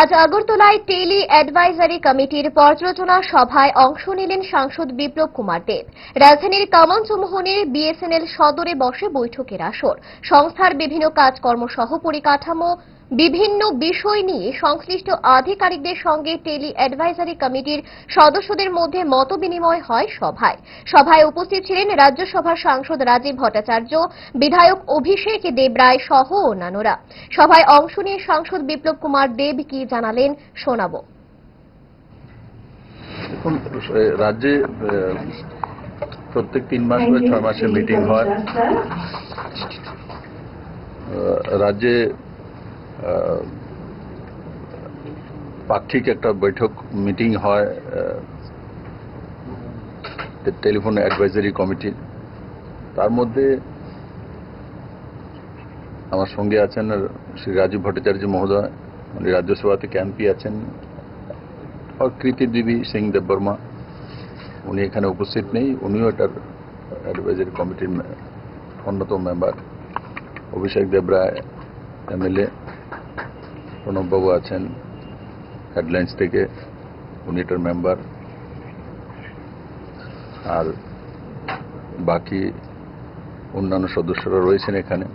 আজ আগরতলায় tele advisory কমিটির পর্যালোচনা সভায় অংশ নিলেন সাংসদ বিপ্লব কুমার দেব। রাজধানীর কামান চৌমুহনের বিএসএনএল সদরে বসে বৈঠকের আসর। সংস্থার বিভিন্ন কাজকর্ম সহ পরিকাঠামো বিভিন্ন বিষয় নিয়ে সংশ্লিষ্ট আধিকারিকদের সঙ্গে টেলি অ্যাডভাইজারি কমিটির সদস্যদের মধ্যে মতবিনিময় হয় সভায়। সভায় উপস্থিত ছিলেন রাজ্যসভার সাংসদ রাজীব ভট্টাচার্য বিধায়ক অভিষেক দেবরায় সহ অন্যান্যরা। সভায় অংশ নিয়ে সাংসদ বিপ্লব কুমার দেব কি জানালেন শোনাবো। রাজ্যে প্রত্যেক তিন মাস বা ছয় মাসে মিটিং হয়। রাজ্যে পাক্ষিক একটা বৈঠক মিটিং হয় টেলিফোন অ্যাডভাইজারি কমিটি তার মধ্যে আমার সঙ্গে আছেন শ্রী রাজীব ভট্টাচার্য মহোদয়, উনি রাজ্যসভাতে ক্যাম্পি আছেন কৃতি দেবী সিং দেববর্মা। উনি এখানে উপস্থিত নেই, উনিও এটার অ্যাডভাইজারি কমিটির অন্যতম মেম্বার অভিষেক দেবরায় এমএলএ প্রণববাবু আছেন হেডলাইন্স থেকে, উনি এটার মেম্বার আর বাকি অন্যান্য সদস্যরা রয়েছেন এখানে।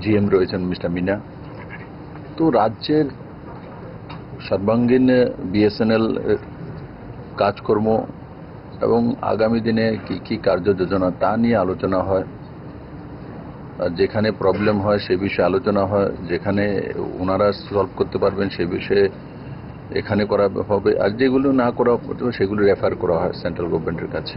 জিএম রয়েছেন মিস্টার মিনা। তো রাজ্যের সর্বাঙ্গীন বিএসএনএল কাজকর্ম এবং আগামী দিনে কি কি কার্য যোজনা তা নিয়ে আলোচনা হয় যেখানে প্রবলেম হয় সে বিষয়ে আলোচনা হয়, যেখানে ওনারা সলভ করতে পারবেন সে বিষয়ে এখানে করা হবে। আর যেগুলো না করা সেগুলো রেফার করা হয় সেন্ট্রাল গভর্নমেন্টের কাছে।